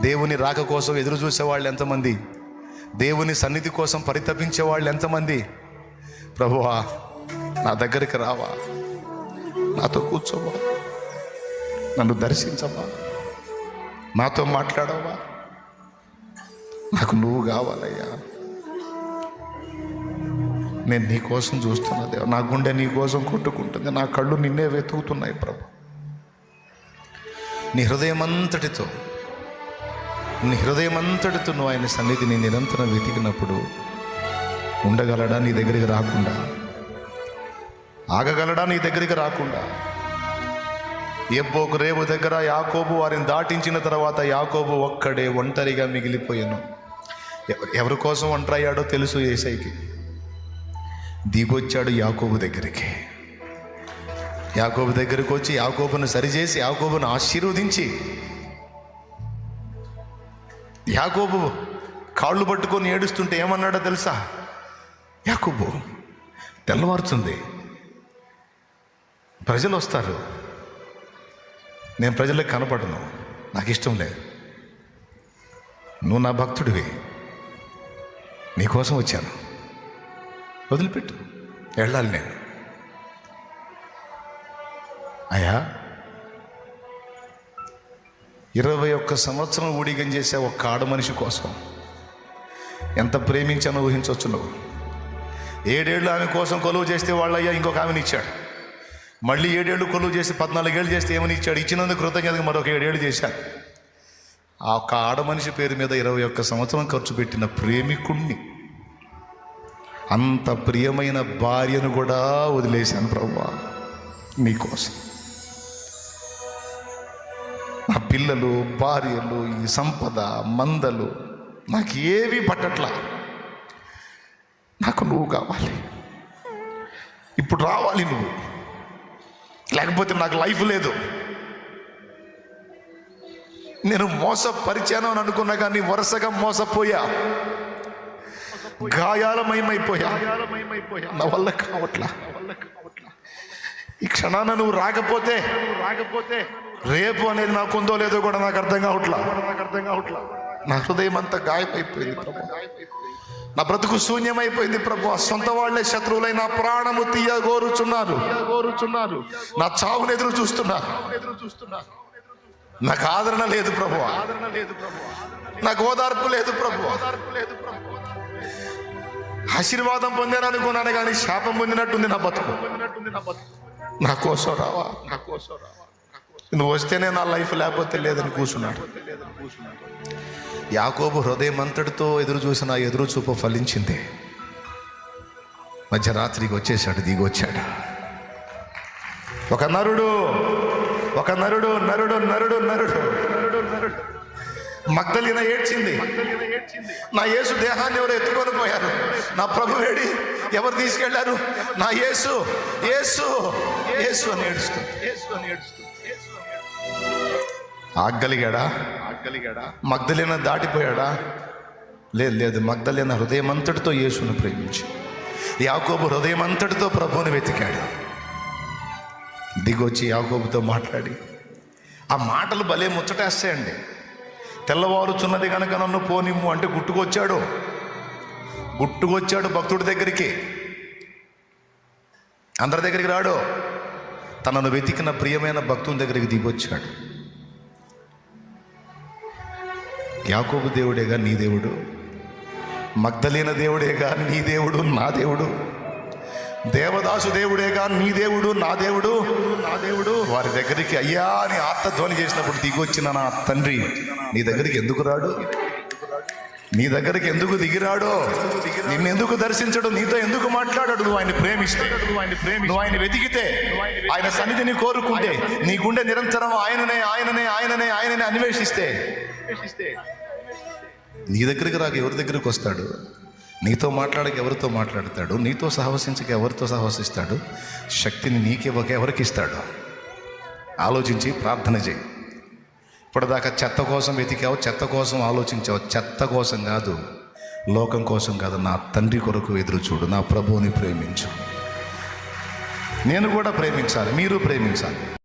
దేవుని రాక కోసం ఎదురు చూసేవాళ్ళు ఎంతమంది? దేవుని సన్నిధి కోసం పరితపించే వాళ్ళు ఎంతమంది? ప్రభువా నా దగ్గరికి రావా. నాతో కూర్చోవా. నన్ను దర్శించవా. నాతో మాట్లాడవా. నాకు నువ్వు కావాలయ్యా. నేను నీ కోసం చూస్తున్నా దేవ. నా గుండె నీ కోసం కొట్టుకుంటుంది. నా కళ్ళు నిన్నే వెతుకుతున్నాయి ప్రభు. నీ హృదయం అంతటితో నీ హృదయమంతటితో నువ్వు ఆయన సన్నిధిని నిరంతరం వెతికినప్పుడు ఉండగలడా నీ దగ్గరికి రాకుండా? ఆగగలడా నీ దగ్గరికి రాకుండా? ఎబ్బోకు రేవు దగ్గర యాకోబు వారిని దాటించిన తర్వాత యాకోబు ఒక్కడే ఒంటరిగా మిగిలిపోయాను. ఎవరి కోసం ఒంటరయ్యాడో తెలుసు ఏసైకి. దిగొచ్చాడు యాకోబు దగ్గరికి. యాకోబు దగ్గరికి వచ్చి యాకోబును సరిచేసి యాకోబును ఆశీర్వదించి యాకోబు కాళ్ళు పట్టుకొని ఏడుస్తుంటే ఏమన్నాడో తెలుసా? యాకోబు తెల్లవారుతుంది. ప్రజలు వస్తారు. నేను ప్రజలకు కనపడను. నాకు ఇష్టం లేదు. నువ్వు నా భక్తుడివి. నీకోసం వచ్చాను. వదిలిపెట్టు. వెళ్ళాలి నేను. అయ్యా ఇరవై ఒక్క సంవత్సరం ఊడిగం చేసే ఒక్క ఆడ మనిషి కోసం ఎంత ప్రేమించానో ఊహించవచ్చు నువ్వు? ఏడేళ్ళు ఆమె కోసం కొలువు చేస్తే వాళ్ళయ్యా ఇంకొక ఆమెనిచ్చాడు మళ్ళీ ఏడేళ్ళు కొలువు చేసి పద్నాలుగేళ్ళు చేస్తే ఏమని ఇచ్చాడు? ఇచ్చినందుకు కృతజ్ఞతగా మరొక ఏడేళ్ళు చేశాను ఆ ఒక్క ఆడ మనిషి పేరు మీద ఇరవై ఒక్క సంవత్సరం ఖర్చు పెట్టిన ప్రేమికుణ్ణి అంత ప్రియమైన భార్యను కూడా వదిలేశాను ప్రభా నీకోసం. పిల్లలు భార్యలు ఈ సంపద మందలు నాకు ఏవి పట్టట్లా? నాకు నువ్వు కావాలి. ఇప్పుడు రావాలి నువ్వు. లేకపోతే నాకు లైఫ్ లేదు. నేను మోసపరిచాను అని అనుకున్నా కానీ వరుసగా మోసపోయా. గాయాలమయమైపోయా. నా వల్ల కావట్లా? ఈ క్షణాన నువ్వు రాకపోతే రాకపోతే రేపు అనేది నాకు ఉందో లేదో కూడా నాకు అర్థం కావట్లా. నాకు అర్థం కావట్లా నా హృదయం అంతా గాయమైపోయింది ప్రభు. నా బ్రతుకు శూన్యమైపోయింది ప్రభు. సొంత వాళ్ళే శత్రువులై నా ప్రాణము తీయ గోరుచున్నారు గోరుచున్నారు నా చావును ఎదురు చూస్తున్నారు. ఎదురు చూస్తున్నారు నాకు ఆదరణ లేదు ప్రభు. ఆదరణ లేదు ప్రభు నాకు ఓదార్పు లేదు ప్రభు. ఓదార్పు లేదు ప్రభు ఆశీర్వాదం పొందాననుకున్నాను కానీ శాపం పొందినట్టుంది నా బతుకు నా కోసం రావా నా కోసం రావా? నువ్వు వస్తేనే నా లైఫ్ లేకపోతే లేదని కూర్చున్నాడు. యాకోబు హృదయం అంతటితో ఎదురు చూసిన ఎదురు చూపు ఫలించింది. మధ్యరాత్రికి వచ్చేసాడు దిగొచ్చాడు ఒక నరుడు ఒక నరుడు నరుడు నరుడు నరుడు నరుడు నరుడు. మగ్ధలిన ఏడ్చింది. నా యేసు దేహాన్ని ఎవరు ఎత్తుకొని పోయారు నా ప్రభు వేడి ఎవరు తీసుకెళ్ళారు? నా యేసు యేసు యేసు అని ఏడుస్తూ. ఆగ్గలిగాడా అని మగ్ధలిన దాటిపోయాడా? లేదు లేదు మగ్ధలిన హృదయం అంతటితో యేసును ప్రేమించి. యాకోబు హృదయం అంతటితో ప్రభువుని వెతికాడు. దిగొచ్చి యాకోబుతో మాట్లాడి. ఆ మాటలు భలే ముచ్చటేస్తాయండి. తెల్లవారుచున్నది కనుక నన్ను పోనిమ్ము అంటే గుట్టుకొచ్చాడు. గుట్టుకొచ్చాడు భక్తుడి దగ్గరికి. అందరి దగ్గరికి రాడు. తనను వెతికిన ప్రియమైన భక్తుని దగ్గరికి దిగొచ్చాడు. యాకోబు దేవుడేగా నీ దేవుడు. మగ్ధలీన దేవుడేగా నీ దేవుడు నా దేవుడు. దేవదాసు దేవుడేగా నీ దేవుడు నా దేవుడు నా దేవుడు. వారి దగ్గరికి అయ్యా అని ఆత్మధ్వని చేసినప్పుడు దిగొచ్చిన నా తండ్రి. నీ దగ్గరికి ఎందుకు రాడు? నీ దగ్గరికి ఎందుకు దిగిరాడో? నిన్ను ఎందుకు దర్శించడు? నీతో ఎందుకు మాట్లాడాడు? నువ్వు ఆయన ప్రేమిస్తే. నువ్వు ఆయన వెతికితే. ఆయన సన్నిధిని కోరుకుంటే. నీ గుండె నిరంతరం ఆయననే ఆయననే ఆయననే ఆయననే అన్వేషిస్తే. నీ దగ్గరికి రాక ఎవరి దగ్గరికి వస్తాడు? నీతో మాట్లాడక ఎవరితో మాట్లాడతాడు? నీతో సహవసించక ఎవరితో సహవసిస్తాడు శక్తిని నీకివ్వక ఎవరికి ఇస్తాడు? ఆలోచించి ప్రార్థన చేయి. ఇప్పటిదాకా చెత్త కోసం వెతికావు చెత్త కోసం ఆలోచించావు. చెత్త కోసం కాదు లోకం కోసం కాదు. నా తండ్రి కొరకు ఎదురు చూడు నా ప్రభువుని ప్రేమించు. నేను కూడా ప్రేమించాలి మీరు ప్రేమించాలి.